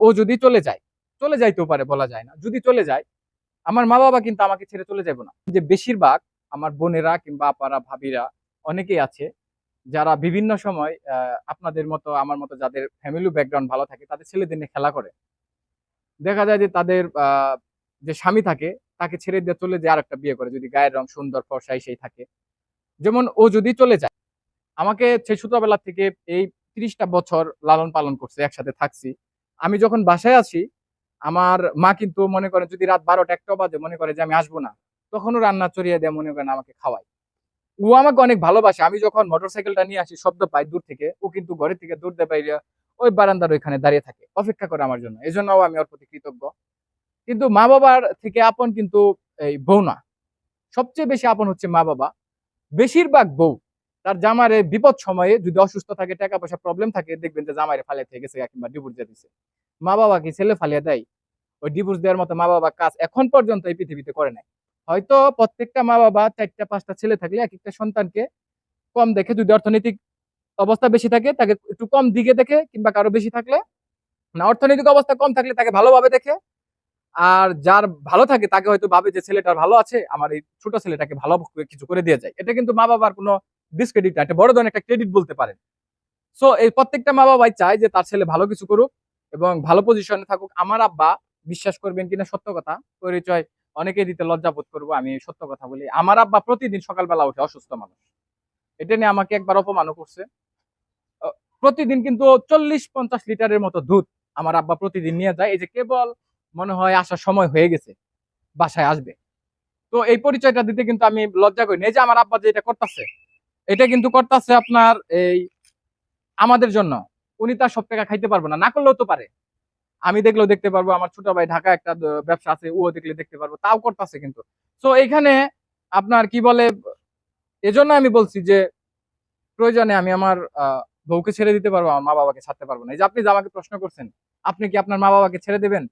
ও যদি চলে যায়, চলে যাইতেও পারে বলা যায় না। যদি চলে যায়, আমার মা বাবা কিন্তু আমাকে ছেড়ে চলে যাবে না। যে বেশিরভাগ আমার বোনেরা কিংবা আপারা, ভাবিরা অনেকেই আছে যারা বিভিন্ন সময় আপনাদের মতো, আমার মতো যাদের ফ্যামিলি ব্যাকগ্রাউন্ড ভালো থাকে, তাদের ছেলেদের নিয়ে খেলা করে। দেখা যায় যে তাদের যে স্বামী থাকে, তাকে ছেড়ে দিয়ে চলে যায় আর একটা বিয়ে করে, যদি গায়ের রং সুন্দর ফর্সাই সেই থাকে। যেমন ও যদি চলে যায়, আমাকে সেই ছোটবেলা থেকে এই তিরিশটা বছর লালন পালন করছে, একসাথে থাকছি। আমি যখন বাসায় আছি, আমার মা কিন্তু মনে করে যদি রাত বারোটা একটা বাজে, মনে করে যে আমি আসব না। তখনও রান্না চড়িয়ে দেয়, মনে করেন আমাকে খাওয়ায়। ও আমাকে অনেক ভালোবাসে। আমি যখন মোটরসাইকেলটা নিয়ে আসি, শব্দ পাই দূর থেকে, ও কিন্তু ঘরের থেকে দূর দিয়ে বাইরে ওই বারান্দার ওইখানে দাঁড়িয়ে থাকে, অপেক্ষা করে আমার জন্য। এই জন্যও আমি ওর প্রতি কৃতজ্ঞ। কিন্তু মা বাবার থেকে আপন কিন্তু এই বউ না। সবচেয়ে বেশি আপন হচ্ছে মা বাবা। বেশিরভাগ বউ। তার জামারে বিপদ সময়ে যদি অসুস্থ থাকে টাকা পয়সা প্রবলেম থাকে, দেখবেন যে জামাইরে ফালিয়ে থেকে গেছে কিংবা ডিভোর্স দিয়ে দিছে। মা বাবা কি ছেলে ফালিয়ে দেয়? ওই ডিভোর্স দেওয়ার মতো মা বাবা কাজ এখন পর্যন্ত এই পৃথিবীতে করে নাই। হয়তো প্রত্যেকটা মা বাবা চারটা, পাঁচটা ছেলে থাকলে এক একটা সন্তানকে কম দেখে, যদি অর্থনৈতিক অবস্থা বেশি থাকে, তাকে একটু কম দিকে দেখে, কিংবা কারও বেশি থাকলে, না, অর্থনৈতিক অবস্থা কম থাকলে তাকে ভালোভাবে দেখে। আর যার ভালো থাকে, তাকে হয়তো ভাবে যে ছেলেটার ভালো আছে, আমার এই ছোট ছেলেটাকে ভালো কিছু করে দিয়ে যায়। এটা কিন্তু মা বাবার কোনো ডিসক্রেডিট এটা বড় ধরনের একটা ক্রেডিট বলতে পারেন। সো এই প্রত্যেকটা মা বাবাই চায় যে তার ছেলে ভালো কিছু করুক এবং ভালো পজিশনে থাকুক। আমার আব্বা বিশ্বাস করবেন কিনা সত্য কথা, পরিচয় দিতে আমি সত্য কথা বলি। আমার আব্বা প্রতিদিন সকালবেলা উঠে অসুস্থ মানুষ। এটা নিয়ে আমাকে একবার অপমানও করছে। প্রতিদিন কিন্তু চল্লিশ পঞ্চাশ লিটারের মতো দুধ আমার আব্বা প্রতিদিন নিয়ে যায়। এই যে কেবল মনে হয় আসার সময় হয়ে গেছে, বাসায় আসবে। তো এই পরিচয়টা দিতে কিন্তু আমি লজ্জা করি। এই যে আমার আব্বা যে এটা করতেছে এটা কিন্তু করতেছে আপনার এই আমাদের জন্য। উনি তার সব টাকা খাইতে পারব না। না করলেও তো পারে। আমি দেখলেও দেখতে পারব, আমার ছোট ভাই ঢাকা একটা ব্যবসা আছে ও দেখলে দেখতে পারব, তাও করতেছে কিন্তু। তো এইখানে আপনার কি বলে, এজন্য আমি বলছি যে, প্রয়োজনে আমি আমার বউকে ছেড়ে দিতে পারব, আমার মা বাবাকে ছাড়তে পারব না। এই যে আপনি যে আমাকে প্রশ্ন করছেন, আপনি কি আপনার মা বাবাকে ছেড়ে দেবেন?